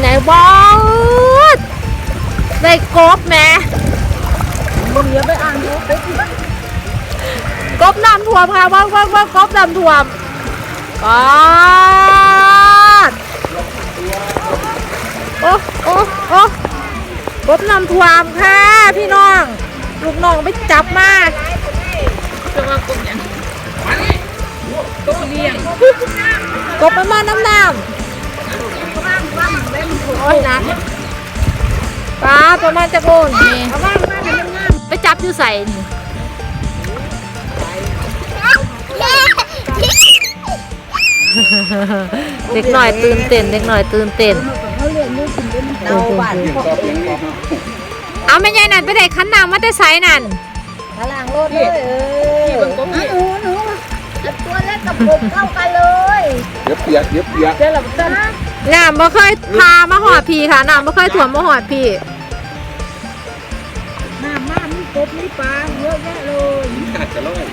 ไหนบอสได้กบแหม่เดี๋ยวไปอ่านดูไปกบน้ำท่วมค่ะว่างว่างว่างกบน้ำท่วมบอสโอ้โอ้โอ้กบน้ำท่วมค่ะพี่น้องลูกน้องไปจับมาจะมากลุ่มอย่างก็เลี้ยงกบมันมาน้ำน้ำ โอ้ยนะปลาประมาณจะโกนนี่ไปจับอยู่ใส่นี่เด็กหน่อยตื่นเต้นเด็กหน่อยตื่นเต้นเอาบ้านเอาไม่ใช่นั่นไปได้ขันน้ำมาแต่ไสนั่นพลังรถเลยเออหนูหนูตัวเล็กกับผมเข้ากันเลยเดี๋ยวเปียกเดี๋ยวเปียกเจ้าหลับจ้า น้ำบ่เคยพามาหอดพี่ค่ะน้ำบ่เคยถ่วมมาหอดพี่หน้ามามีกบมีปลาเยอะแยะเลยอาจจะร้อย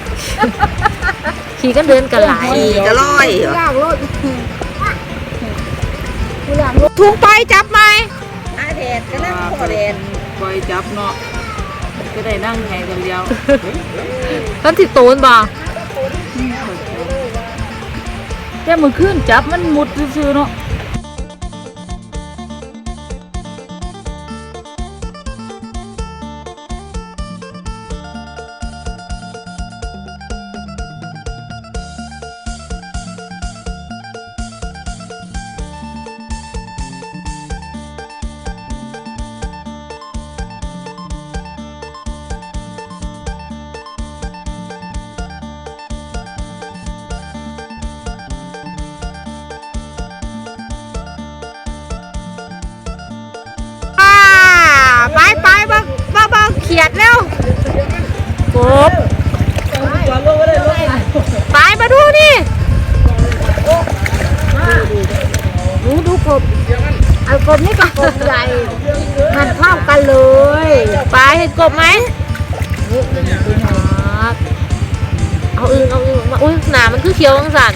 ขี่กันเดินกันหลายจะลอยลากรถกูลากรถถุงไปจับไหมอาแดดก็นั่งพอแดดปล่อยจับเนาะก็ได้นั่งไงกันเดียวต้นติดตูนบ่แต่มือขึ้นจับมันมุดซื่อๆเนาะ ยดเร็วกบไปมาดูนี่ดูดูกบเอากบนี่กับกบใหญ่มันเข้ากันเลยไปเห็นกบไหมเอาอึงเอาอึงมาอุ้ยหนามันคือเขียววังสัน